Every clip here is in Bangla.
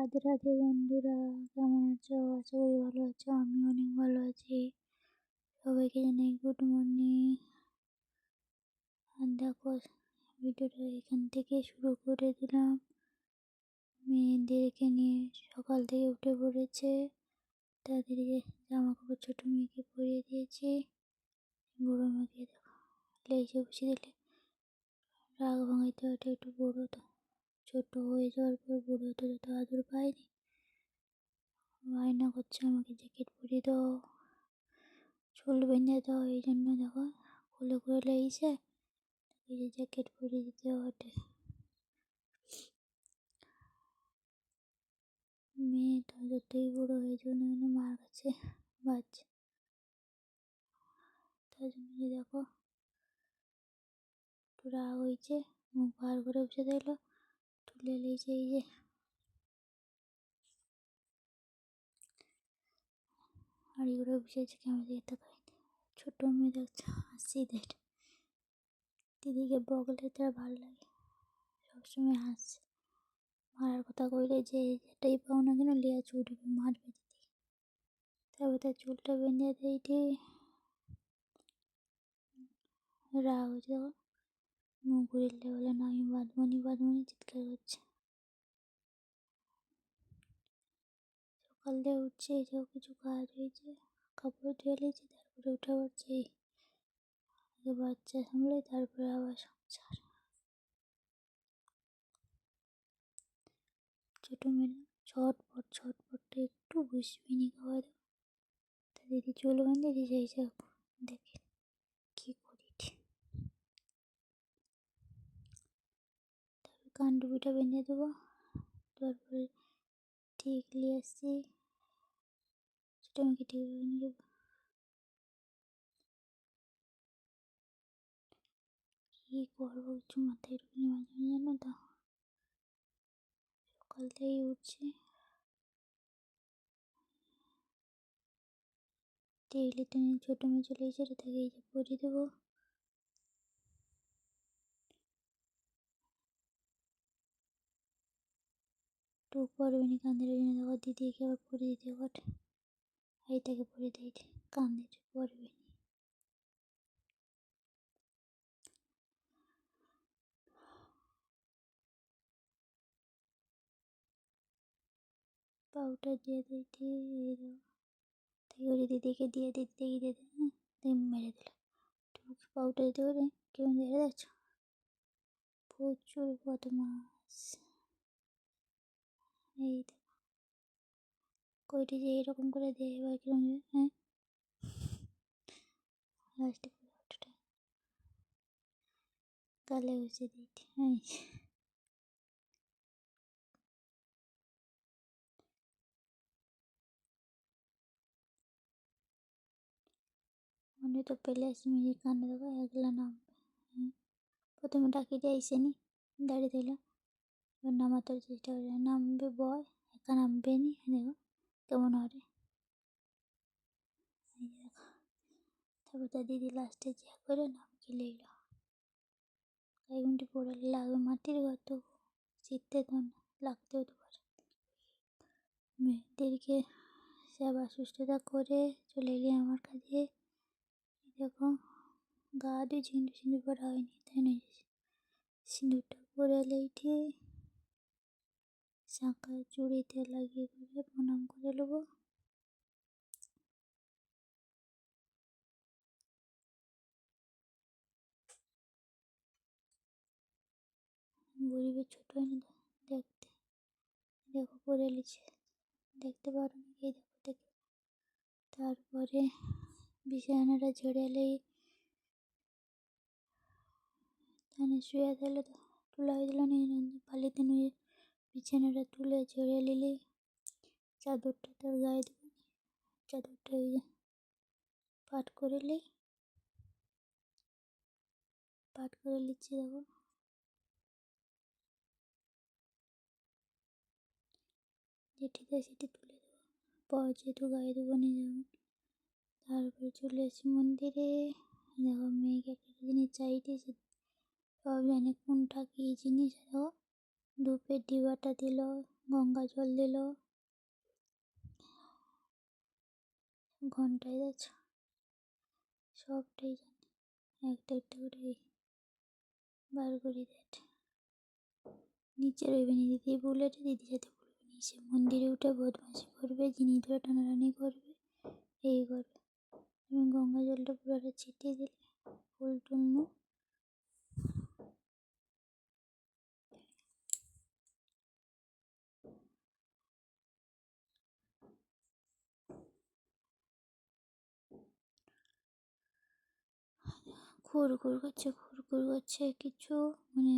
রাধে রাধে বন্ধুরা, কেমন আছো? আশা করি ভালো আছো আমি অনেক ভালো আছি। সবাইকে জানাই গুড মর্নিং আর দেখো, ভিডিওটা এখান থেকে শুরু করে দিলাম। মেয়েদেরকে নিয়ে সকাল থেকে উঠে পড়েছে। তাদেরকে জামা কাপড় ছোটো মেয়েকে পরিয়ে দিয়েছি। বড়ো মেয়েকে দেখো, লেজে বসিয়ে দিলে রাগ ভাঙাইতে ওটা একটু বড়ো তো ছোট হয়ে যাওয়ার পর বুড়ো হতে তো আদর পাইনি। বায়না করছে আমাকে, জ্যাকেট পরিয়ে দাও, চুল বেঁধে দাও, এই জন্য দেখো খুলে খুলে লেগেছে। এই যে জ্যাকেট পরিয়ে দিতে ওঠে মেয়ে তো যতই বুড়ো হয়ে যাও না কেন, মার কাছে বাচ্চা তার জন্য দেখো একটু রাগ হয়েছে, মুখ বার করে বসে দিল নিয়েছে এই যে। করে বসেছে কেমন দিকে তাকায়নি ছোটো মেয়ে দেখছে হাসি দেয়। দিদিকে বগলে তার ভালো লাগে। সবসময় হাসছে। মারার কথা কইলে যে যেটাই পাও না কেন লিয়া ছুটবে মারবে দিদি। তারপর তার চুলটা বেঁধে দেয় রাগ হয়েছে মুখ বলে না আমি বাঁধবনি বাঁধবনি চিৎকার করছে। সকাল দিয়ে উঠছে এই যাও কিছু কাজ হয়েছে। কাপড় ধুয়ে নিয়েছে, তারপরে উঠে পড়ছে। আগে বাচ্চা সামলে, তারপরে আবার সংসার। ছোটো মেয়ে ছটপট ছটপটটা একটু বুঝবি নি খাওয়া দাওয়া তা দিদি চুল দিয়েছে এই যে দেখে কী করি তারপর কানডুবিটা বেঁধে দেবো। তারপরে টিকলি আসছি। ছোটো মেয়েকে টিকলি বেঁধে দেবো কী করব কিছু মাথায় ঢুকিনি মাঝে মাঝে জানো তো? সকাল থেকেই উঠছি। টেইলিতে নিয়ে ছোটো মেয়ে চলে এসেছে তাকে এই যে পরিয়ে দেবো। একটু পরবে নি কান্দের জন্য দেখো দিদিকে আবার পরিয়ে দিতে বটে এইটাকে পরিয়ে দিই কান্দের পরবে নি পাউডার দিয়ে করে দিদিকে দিয়ে দিতে দিয়ে হ্যাঁ তাই মেরে দিল। একটু পাউডার দিতে করে কেমন দেখে দেখছ? প্রচুর বদমাস এই কইটি যে এরকম করে দেয় এবার কিরম হ্যাঁ? লাস্টে পাউডারটা গালে বসে দিই হ্যাঁ তো পেলে কান্না দেখো, একলা নামবে হ্যাঁ? প্রথমে ডাকি দিয়ে আইসেনি, দাঁড়িয়ে দিল এবার নামাতে চেষ্টা করে নামবে বয় একা নামবে নি দেখো কেমন দেখো, তারপর তার দিদি লাস্টে যা করে নাম খেলে এলো কয়েক মিনিট পড়ে লাগবে মাটির ঘর তো শীতে তো লাগতেও তো পারে মেয়েদেরকে সেবা সুস্থতা করে চলে এলি আমার কাছে দেখো, গা দিয়ে ঝিঁড়ু সিঁদুর পরা হয়নি, তাই না? সিঁদুরটা পরে লেইঠে শাঁখা চুড়িতে লাগিয়ে করে প্রণাম করে নেব গরিবের ছোট দেখতে, দেখো পরে লিছে দেখতে পারো এই দেখো দেখে। তারপরে বিছানাটা ঝেড়ে এলেই তানে শুয়ে দিলে তুলাই দিল পালিতে নিয়ে। বিছানাটা তুলে ঝেড়ে নিলে চাদরটা তার গায়ে দেবো চাদরটা ওই পাট করে নিই। পাট করে নিচ্ছি দেখো যেটিতে সেটি তুলে দেবো। পর যেহেতু গায়ে দেবো নিয়ে যাব তারপরে চলে এসেছি মন্দিরে। দেখো মেয়েকে একটা জিনিস চাইতেছে সব জানে কোনটা কী জিনিস। দেখো ধূপের ডিবাটা দিল, গঙ্গা জল দিল। ঘন্টায় যাচ্ছ সবটাই জানে। একটা একটা করে বার করে দেয়। নিচে রইবে নি দিদি বুলেটে, দিদি সাথে বলবে নিচে মন্দিরে উঠে বদমাশি করবে জিনিস ধরে টানাটানি করবে, এই করবে। গঙ্গা জলটা পুরোটা ছিটিয়ে দিলে, ফুল টুল খুরখুর করছে খুরখুর করছে, কিছু মানে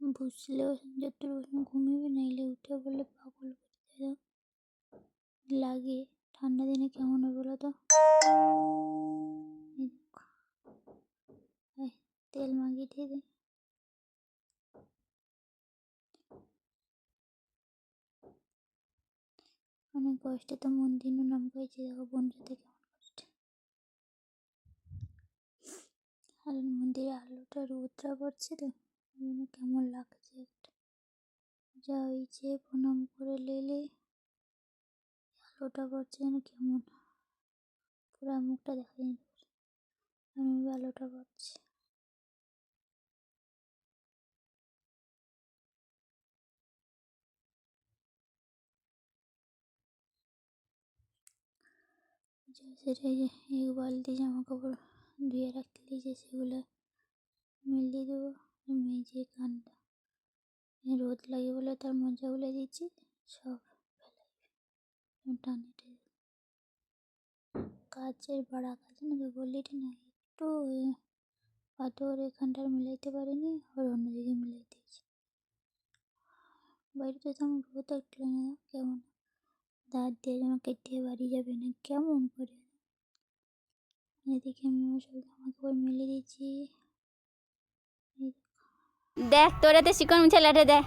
বুঝলেও যতটুকু ঘুমিয়ে নাইলে উঠে বলে পাগল লাগে, ঠান্ডা দিনে কেমন হবে বলো তো? তেল মাখিয়ে দিয়ে দে। অনেক কষ্টে তো মন্দির নাম করেছে, দেখো বন্ধুতে কেমন কষ্টে আর মন্দিরে আলোটা রোদটা পড়ছে তো, ওই কেমন লাগছে একটা। যা হয়েছে, প্রণাম করে লেলে, আলোটা পড়ছে যেন কেমন। পুরো মুখটা দেখা যায় আলোটা পড়ছে। যে সেটাই যে এক বালতি জামা কাপড় ধুয়ে দিয়েছে সেগুলো মিলিয়ে দেবো। মেজে কানটা রোদ লাগে বলে তার মজাগুলো দিচ্ছি। সব ফেলাই কাচের বাড়া কাজ না তো বলিটি না, একটু পাথর এখানটার মিলাইতে পারিনি আর অন্যদিকে মিলাই দিয়েছি। বাড়িতে তো আমার রোদ একটু কেমন? দাঁত দিয়ে যেন কেটে বাড়ি যাবে না, কেমন করে? এদিকে আমি আমার সব জামা কাপড় মেলে দিয়েছি। দেখ। তোরে তো শিকন ছেলেটা দেখ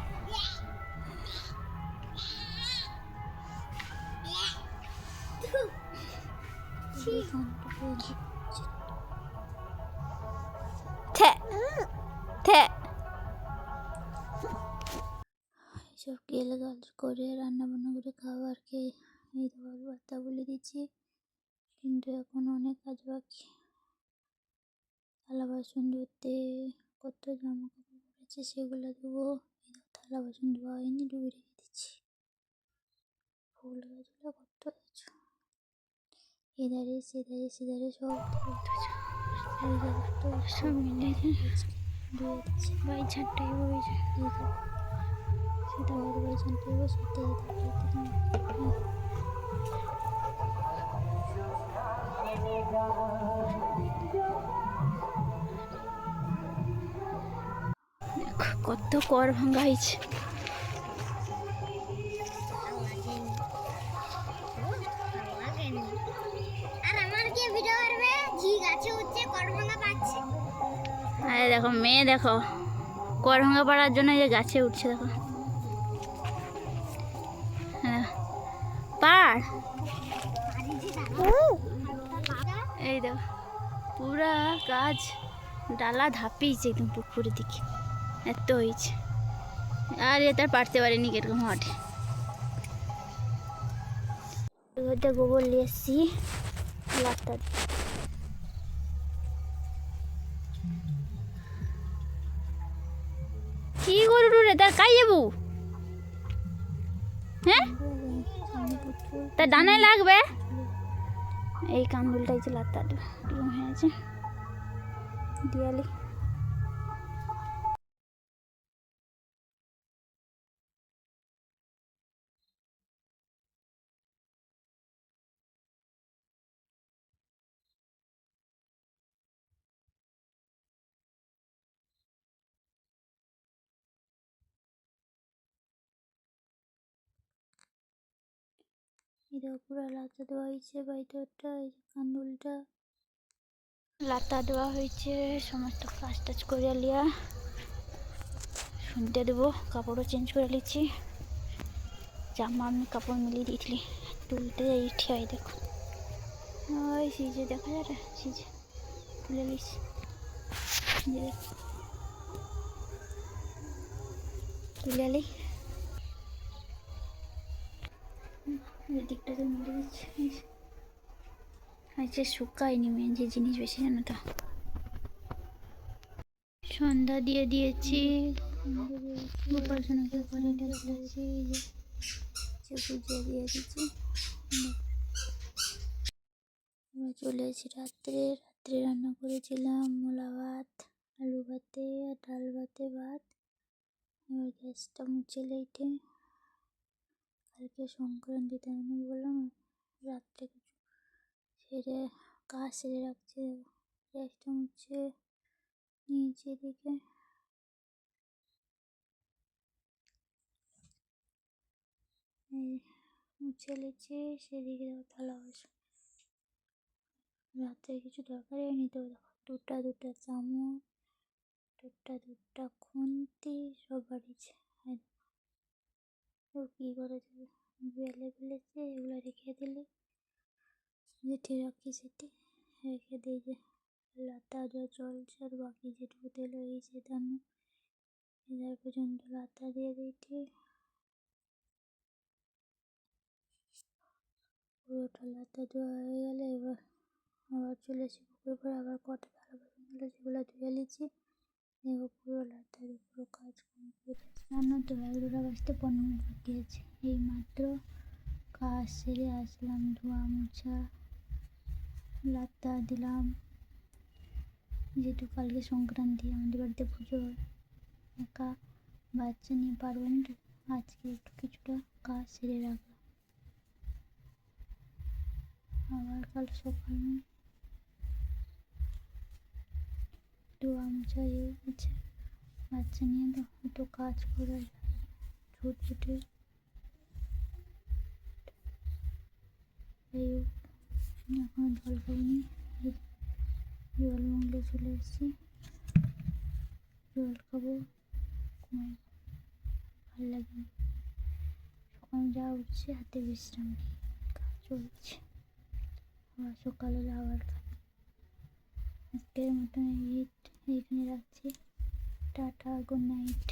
এইসব গেল গাল করে রান্না বান্না করে খাবার খেয়ে এই বার্তা বলে দিচ্ছি। কিন্তু এখন অনেক কাজ বাকি থালা বাসন ধুতে কত জামা কাপড় পড়েছে সেগুলো এই থালা বাসন ধোয়া হয়নি ডুবে রেখে দিচ্ছি। ফুল গাছগুলো কত গাছ। এধারে সেধারে সেধারে সব সব মিলে ধুয়ে দিচ্ছি। বাই সেটা দেবো সেটা কত কর ভাঙ্গা হয়েছে আর দেখো, মেয়ে দেখো, কর ভাঙ্গা পাড়ার জন্য যে গাছে উঠছে দেখো। হ্যাঁ পাড়। এই দেখো, পুরা গাছ ডালা ধাপিয়েছে একদম পুকুরের দিকে। এত হয়েছে। আর এ তার পারতে পারেনি কীরকম হাটে। ঘরটা গোবর নিয়ে এসছি। লাটটা। কি করু রে তার কাই যাব হ্যাঁ? তার ডানায় লাগবে? এই কান্দুলটা যে লাত্তা কীরকম হয়েছে দিয়ালি এই দেখো পুরো লাচা দেওয়া হয়েছে বাইতরটা এই যে কান্দুলটা। লাতা দেওয়া হয়েছে, সমস্ত কাজ টাজ করে লিয়া। শুনতে দেবো, কাপড়ও চেঞ্জ করে লিচ্ছি জামা আমি কাপড় মিলিয়ে দিয়েছিলি, তুলতে যাই ঠিয়াই দেখো। ওই সিজে দেখা যায় সিজে তুলে এই দেখো। তুলে লি। দিকটাতে মিলে দিচ্ছি আচ্ছা শুকায়নি মেন যে জিনিস বেশি, জানো তো? সন্ধ্যা দিয়ে দিয়েছি। গোপাল করে দিয়েছি। চলে এসেছি রাত্রে। রাত্রে রান্না করেছিলাম মোলা ভাত, আলু ভাতে, আর ডাল ভাতে ভাত। এবার গ্যাসটা মুছে লেটে। কালকে সংক্রান্তিতে আমি বললাম, রাত্রে কিছু সেরে কাজ সেরে রাখছে গ্যাসটা মুছে নিচে এই মুছে নিচ্ছি, সেদিকে থালা বাসন। রাত্রে কিছু দরকারই হয়নি তো, দেখো, দুটা দুটা চামচ, দুটা দুটা খুন্তি, সব বাড়িছে ও কী করে বেলে ফেলেছে এগুলো রেখে দিলে। যেটি রাখি সেটি রেখে দিয়ে যে লাতা দেওয়া চলছে আর বাকি যেটুকু তেল হয়েছে তেমন এবার পর্যন্ত লাতা দিয়ে দিয়েছি। পুরোটা লাতা দেওয়া হয়ে গেলে এবার আবার চলে এসে পুকুর পরে আবার কটা থালা বাসন সেগুলো ধুয়ে নিচ্ছি। দেখো পুরো লাতা দিয়ে কাজ কমপ্লিট রান্না তো বাজতে পনেরো মিনিট বাকি আছে এই মাত্র কাজ সেরে আসলাম, ধোয়া মোছা লাত্তা দিলাম। যেহেতু কালকে সংক্রান্তি, আমাদের বাড়িতে পুজো, একা বাচ্চা নিয়ে পারব না, আজকে একটু কিছুটা কাজ সেরে রাখলাম। আবার কাল সকালে মোছা ইয়ে আছে বাচ্চা নিয়ে তো অত কাজ করা ছুট ছুটে। হোক এখন জল খাইনি জল মঙ্গলে চলে এসেছি। জল খাব ভালো লাগে সকাল যা উঠছে, হাতে বিশ্রাম নেই চলছে। আবার সকালে আবার খাব। আজকের মতন এইখানে রাখছি। Tata good night